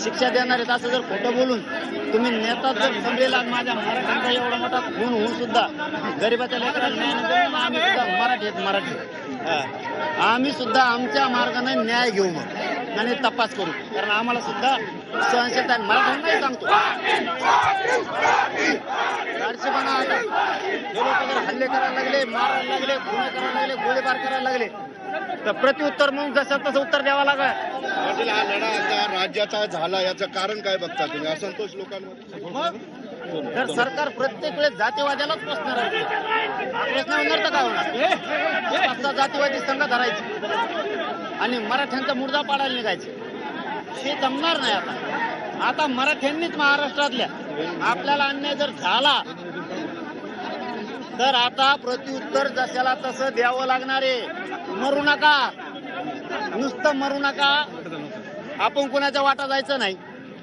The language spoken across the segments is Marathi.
शिक्षा देणार आहेत असं जर खोटं बोलून तुम्ही नेता जर समजेल आणि माझ्या मराठ्यांचा एवढा मोठा खून होऊन सुद्धा गरिबाच्या लेकराला न्याय आम्ही सुद्धा मराठी आहेत मराठी आम्ही सुद्धा आमच्या मार्गाने न्याय घेऊ मग आणि तपास करू. कारण आम्हाला सुद्धा सहनशीलता आहे. मराठ्यांनाही सांगतो. धाडशीपणा आता. हे लोक जर हल्ले करायला लागले मारायला लागले गुन्हे करायला लागले गोळीबार करायला लागले तर प्रत्युत्तर म्हणून जसं तसं उत्तर द्यावं लागेल. पाटील हा लढा आता राज्याचा झाला याचं कारण काय बघता तुम्ही? असंतोष लोकांमध्ये मग तर सरकार प्रत्येक वेळेस जातीवाद्यालाच प्रश्न राहतो. प्रश्न होणार? तर काय होणार पाच जातीवादी संघ धरायचे. आणि मराठ्यांचा मुर्दा पाडायला निघायचे. हे जमणार नाही आता. आता मराठ्यांनीच महाराष्ट्रातल्या आपल्याला अन्याय जर झाला तर आता प्रत्युत्तर जशाला तसं द्यावं लागणार आहे. मरू नका. नुसतं मरू नका. आपण कोणाच्या वाटा जायचं नाही.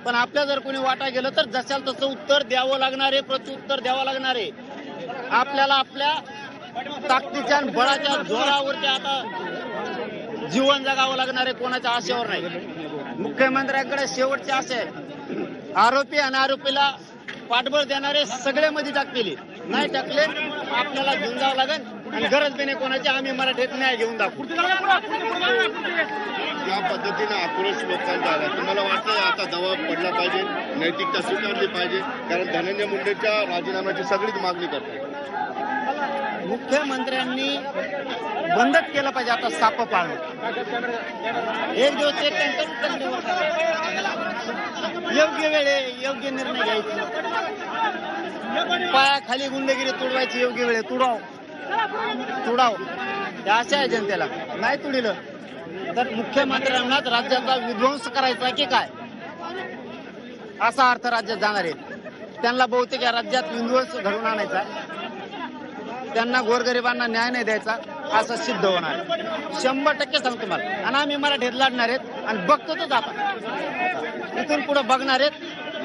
पण आपल्या जर कोणी वाटा गेलं तर जशाला तसं उत्तर द्यावं लागणार आहे प्रत्युत्तर द्यावं लागणार आहे. आपल्याला आपल्या ताकदीच्या बळाच्या जोरावरती आता जीवन जगावं लागणार आहे कोणाच्या आशेवर नाही. मुख्यमंत्र्यांकडे शेवटची आशा आहे. आरोपी आणि आरोपीला पाठबळ देणारे सगळे मध्ये टाकलेले नाही टाकले आपल्याला घेऊन जावं लागेल. आणि गरज बी नाही कोणाची आम्ही मराठीत न्याय घेऊन दाखवू या पद्धतीने आक्रोश लोकांचा आला. तुम्हाला वाटतं आता दबाव पडला पाहिजे नैतिकता स्वीकारली पाहिजे कारण धनंजय मुंडेच्या राजीनाम्याची सगळीच मागणी करतात मुख्यमंत्र्यांनी बंदच केलं पाहिजे आता साप पाळणं. एक दिवस करायचं. योग्य वेळे योग्य निर्णय घ्यायचे. पाया खाली गुंडगिरी तुडवायची योग्य वेळ तुडाव. तुडाव. हे आशा आहे जनतेला. नाही तुडिलं. तर मुख्यमंत्र्यांनाच राज्याचा विध्वंस करायचा की काय? असा अर्थ राज्यात जाणार आहे. त्यांना बहुतेक या राज्यात विध्वंस घडवून आणायचा त्यांना गोरगरिबांना न्याय नाही द्यायचा असं सिद्ध होणार आहे. शंभर टक्के सांगतो मला आणि आम्ही मराठीत लढणार आहेत आणि बघतोच आपण इथून पुढे बघणार आहेत.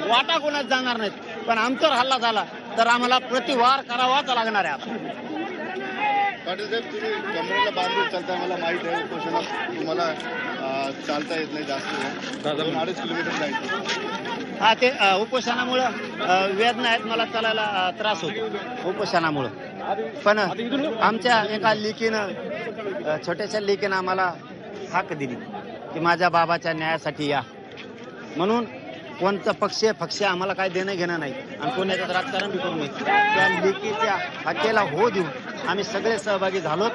वाटा कोणाच जाणार नाहीत. पण आमच्यावर हल्ला झाला तर आम्हाला प्रतिवार करावाच लागणार आहे आता. पाटील साहेब तुम्ही कमरेला बांधून चालता मला माहीत आहे. तुम्हाला चालता येत नाही जास्त दोन अडीच किलोमीटर जायचं हा ते उपोषणामुळं वेदना आहेत मला चालायला त्रास होतो. उपोषणामुळं. पण आमच्या एका लेकीनं छोट्याशा लेकीनं आम्हाला हाक दिली की माझ्या बाबाच्या न्यायासाठी या. म्हणून कोणतं पक्ष पक्ष आम्हाला काय देणं घेणं नाही. आणि कोणाच्यात राजकारण बी करू नये. त्या लेकीच्या हत्येला हो देऊन आम्ही सगळे सहभागी झालो.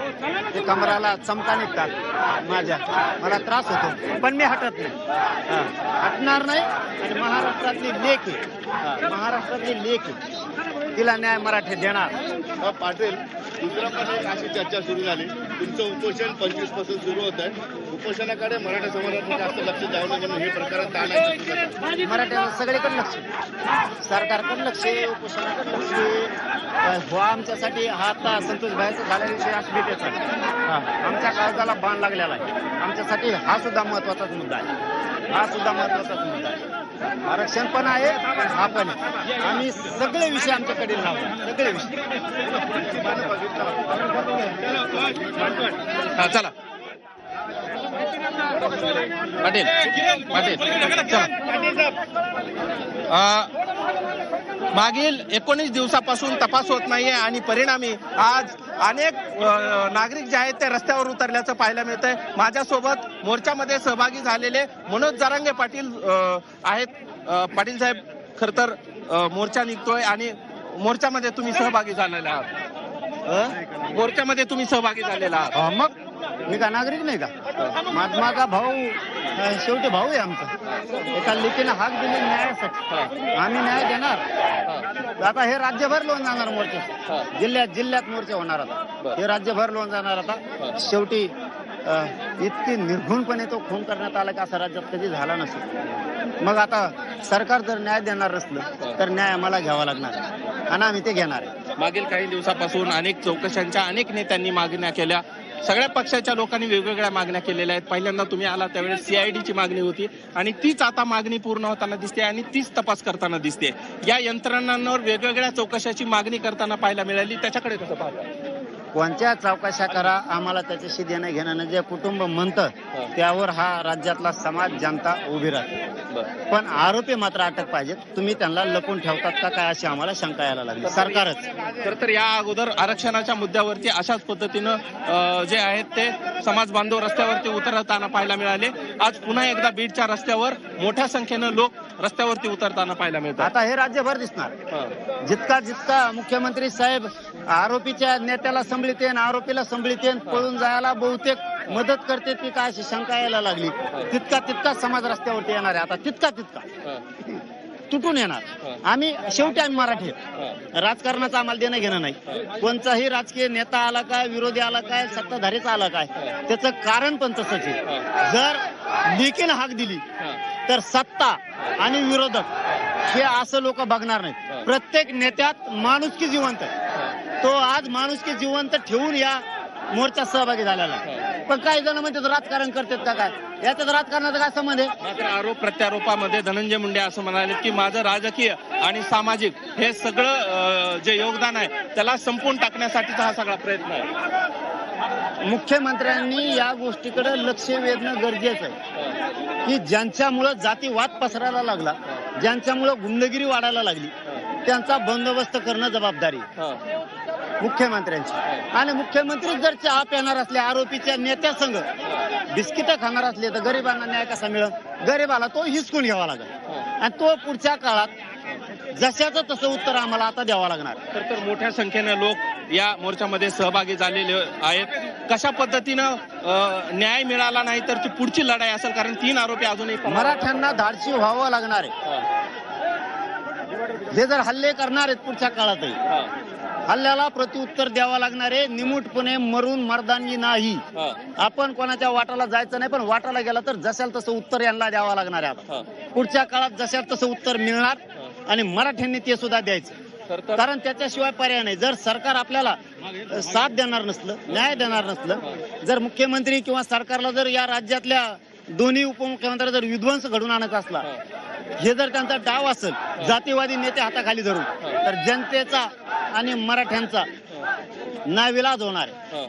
ते कमराला चमका निघतात माझ्या. मला त्रास होतो. पण मी हटत नाही. हटणार नाही आणि महाराष्ट्रातली लेख आहे. महाराष्ट्रातली लेख आहे. तिला न्याय मराठी देणार. पाटील. दुसरं पण एक अशी चर्चा सुरू झाली. तुमचं उपोषण पंचवीसपासून सुरू होत आहे. उपोषणाकडे मराठा समाजात जास्त लक्ष द्यावं नाही म्हणून हे प्रकरण टाळायचं मराठ्यावर सगळीकडे लक्ष. सरकारकडे लक्ष उपोषणाकडे लक्ष. हो आमच्यासाठी हा आता संतोष भाईचा झालेला विषय अस्मितेचा आमच्या काळजाला बाण लागलेला आहे. आमच्यासाठी हा सुद्धा महत्वाचाच मुद्दा आहे. हा सुद्धा महत्वाचाच मुद्दा आहे. आरक्षण पण आहे हा पण आहे. आम्ही सगळे विषय आमच्याकडे लावतो सगळे विषय. हा चला. पाटील पाटील चला. मागील एकोणीस दिवसापासून तपास होत नाहीये आणि परिणामी आज अनेक नागरिक जे आहेत ते रस्त्यावर उतरल्याचं पाहायला मिळतंय. माझ्यासोबत मोर्चामध्ये सहभागी झालेले मनोज जरांगे पाटील आहेत. पाटील साहेब खर तर मोर्चा निघतोय आणि मोर्चामध्ये तुम्ही सहभागी झालेला आहात. मोर्चामध्ये तुम्ही सहभागी झालेला आहात. मग मी का नागरिक नाही का? महात्मा का भाऊ शेवटी भाऊ आहे आमचा. एका लेखीनं हाक दिले न्यायासाठी. आम्ही न्याय देणार. आता हे राज्यभर लोन जाणार मोर्चे. जिल्ह्यात जिल्ह्यात मोर्चे होणार आता. हे राज्यभर लोन जाणार आता. शेवटी इतकी निर्घुणपणे तो खून करण्यात आला की असा राज्यात कधी झाला नसेल. मग आता सरकार जर न्याय देणार नसलं तर न्याय आम्हाला घ्यावा लागणार. आणि आम्ही ते घेणार आहे. मागील काही दिवसापासून अनेक चौकशांच्या अनेक नेत्यांनी मागण्या केल्या. सगळ्या पक्षाच्या लोकांनी वेगवेगळ्या मागण्या केलेल्या आहेत. पहिल्यांदा तुम्ही आला त्यावेळेस सीआयडीची मागणी होती आणि तीच आता मागणी पूर्ण होताना दिसते आणि तीच तपास करताना दिसते. या यंत्रणांवर वेगवेगळ्या चौकशाची मागणी करताना पाहायला मिळाली. त्याच्याकडे कसं पाहता? कोणत्या चौकशा करा आम्हाला त्याच्याशी देणं घेणं जे कुटुंब म्हणतं त्यावर हा राज्यातला समाज जनता उभी राहते. पण आरोपी मात्र अटक पाहिजेत. तुम्ही त्यांना लपून ठेवतात का काय अशी आम्हाला शंका यायला लागली? सरकारच. तर तर या अगोदर आरक्षणाच्या मुद्द्यावरती अशाच पद्धतीनं जे आहेत ते समाज बांधव रस्त्यावरती उतरताना पाहायला मिळाले. आज पुन्हा एकदा बीडच्या रस्त्यावर मोठ्या संख्येनं लोक रस्त्यावरती उतरताना पाहायला मिळतात. आता हे राज्यभर दिसणार. जितका जितका मुख्यमंत्री साहेब आरोपीच्या नेत्याला संभळीतेन आरोपीला संभळीतेन पळून जायला बहुतेक मदत करते ती काय अशी शंका यायला लागली. तितका तितका समाज रस्त्यावरती येणार आहे आता. तितका तितका. तुटून येणार. आम्ही शेवटी आम्ही मराठी राजकारणाचं आम्हाला देणं घेणं नाही. कोणताही राजकीय नेता आला काय विरोधी आला काय सत्ताधारीचा आला काय त्याचं कारण पण तसंच आहे. जर लेखीन हाक दिली तर सत्ता आणि विरोधक हे असं लोक बघणार नाहीत. प्रत्येक नेत्यात माणुसकी जिवंत आहे. तो आज माणुसकी जिवंत ठेवून या मोर्चात सहभागी झालेला आहे. पण काही जण म्हणतात राजकारण करतात का काय? याच्यात राजकारणाचा काय संबंध आहे? मात्र आरोप प्रत्यारोपामध्ये धनंजय मुंडे असं म्हणाले की माझं राजकीय आणि सामाजिक हे सगळं जे योगदान आहे त्याला संपवून टाकण्यासाठीचा हा सगळा प्रयत्न आहे. मुख्यमंत्र्यांनी या गोष्टीकडे लक्ष वेधणं गरजेचं आहे. की ज्यांच्यामुळं जातीवाद पसरायला लागला ज्यांच्यामुळं गुंडगिरी वाढायला लागली त्यांचा बंदोबस्त करणं जबाबदारी. मुख्यमंत्र्यांची. आणि मुख्यमंत्री जर चहा पिणार असले आरोपीच्या नेत्यासंग बिस्किट खाणार असले तर गरिबांना न्याय कसा मिळेल? गरिबाला तो हिसकून घ्यावा लागेल. आणि तो पुढच्या काळात जशाचं तसं उत्तर आम्हाला आता द्यावं लागणार. तर तर मोठ्या संख्येने लोक या मोर्चामध्ये सहभागी झालेले आहेत. कशा पद्धतीनं अ, न्याय मिळाला नाही तर ती पुढची लढाई असेल कारण तीन आरोपी अजूनही. मराठ्यांना धाडशी व्हावं लागणार आहे. हे जर हल्ले करणार आहेत पुढच्या काळातही हल्ल्याला प्रत्युत्तर द्यावं लागणार आहे निमूटपणे मरून मर्दानी नाही. आपण कोणाच्या वाटाला जायचं नाही पण वाटाला गेला तर जशाल तसं उत्तर यांना द्यावं लागणार आहे आता. पुढच्या काळात जशाल तसं उत्तर मिळणार आणि मराठ्यांनी ते सुद्धा द्यायचं. कारण त्याच्याशिवाय पर्याय नाही. जर सरकार आपल्याला साथ देणार नसलं न्याय देणार नसलं जर मुख्यमंत्री किंवा सरकारला जर या राज्यातल्या दोन्ही उपमुख्यमंत्री जर विध्वंस घडून आणत असला हे जर त्यांचा डाव असेल जातीवादी नेते हाताखाली धरून तर जनतेचा आणि मराठ्यांचा नाविलाज होणार आहे.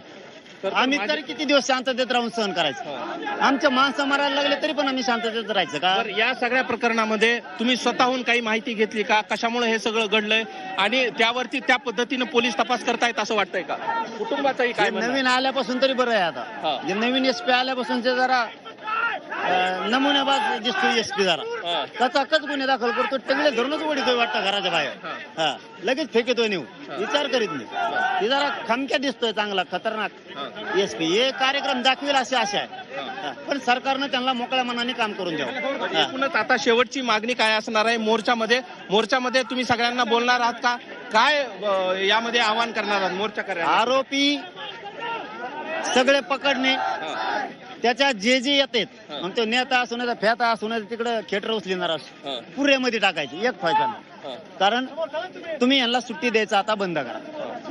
तर आम्ही तरी किती दिवस शांततेत राहून सहन करायचं? आमच्या माणसं मारायला लागले तरी पण आम्ही शांततेत राहायचं का? तर या सगळ्या प्रकरणामध्ये तुम्ही स्वतःहून काही माहिती घेतली का? कशामुळे हे सगळं घडलंय? आणि त्यावरती त्या पद्धतीनं पोलीस तपास करतायत असं वाटतंय का? कुटुंबाचंही काय हे म्हणणं आहे? नवीन आल्यापासून तरी बरं आहे आता. हा. जे नवीन एस पी आल्यापासून ते जरा अं, नमुनेबाज दिसतो एस पी जरा. हा. कचाकच गुन्हे दाखल करतो टंगले धरूनच ओढितोय वाटतं घराच्या बाहेर. हा. लगेच फेकतोय नेऊ विचार करीत नाही. हे. जरा खमक्या दिसतोय चांगला खतरनाक. एस पी हे कार्यक्रम दाखवेल अशी आशा आहे. पण सरकारनं त्यांना मोकळ्या मनाने काम करून द्यावं. हा. आता शेवटची मागणी काय असणार आहे मोर्चामध्ये? मोर्चामध्ये तुम्ही सगळ्यांना बोलणार आहात का? काय यामध्ये आवाहन करणार आहात मोर्चा आरोपी सगळे पकडणे. त्याच्या जे जे येतात मग तो नेता असू नाही फेता असू नाही तिकडे खेटर उचलिणार असू पुरेमध्ये टाकायची एक फायदा कारण तुम्ही यांना सुट्टी द्यायचं आता बंद करा.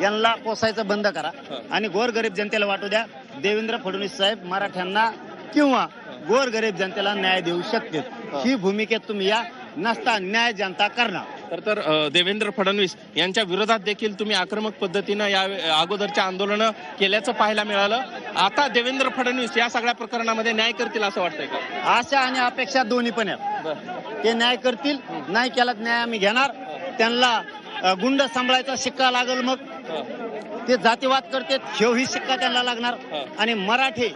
यांना पोसायचं बंद करा. आणि गोरगरीब जनतेला वाटू द्या देवेंद्र फडणवीस साहेब मराठ्यांना किंवा गोरगरीब जनतेला न्याय देऊ शकतात ही भूमिकेत तुम्ही या नसता न्याय जनता करणार. तर तर देवेंद्र फडणवीस यांच्या विरोधात देखील तुम्ही आक्रमक पद्धतीनं या अगोदरच्या आंदोलनं केल्याचं पाहायला मिळालं. आता देवेंद्र फडणवीस या सगळ्या प्रकरणामध्ये न्याय करतील असं वाटतंय का? आशा आणि अपेक्षा दोन्ही पण आहेत. ते न्याय करतील नाही केला न्याय आम्ही घेणार. त्यांना गुंड सांभाळायचा शिक्का लागल मग. ते जातीवाद करते ही शिक्का त्यांना लागणार. आणि मराठी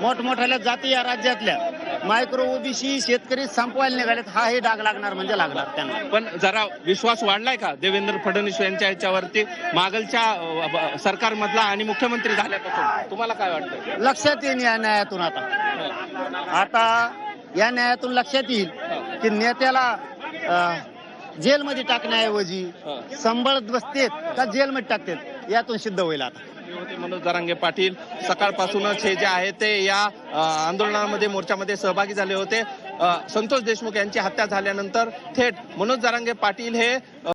मोठमोठ्या जाती या राज्यातल्या मायक्रो ओबीसी शेतकरी संपवायला निघालेत हा हे डाग लागणार म्हणजे लागणार त्यांना. पण जरा विश्वास वाढलाय का देवेंद्र फडणवीस यांच्या याच्यावरती? मागलच्या सरकारमधला आणि मुख्यमंत्री झाल्यापासून. तुम्हाला काय वाटतं लक्षात येईल या न्यायातून आता. आता या न्यायातून लक्षात येईल की नेत्याला जेलमध्ये टाकण्याऐवजी संबळत बसतेत का जेलमध्ये टाकतात यातून सिद्ध होईल आता. मी होते मनोज दरांगे पाटील. सकाळपासूनच हे जे आहे ते या आंदोलनामध्ये मोर्चामध्ये सहभागी झाले होते. संतोष देशमुख यांची हत्या झाल्यानंतर थेट मनोज दरांगे पाटील हे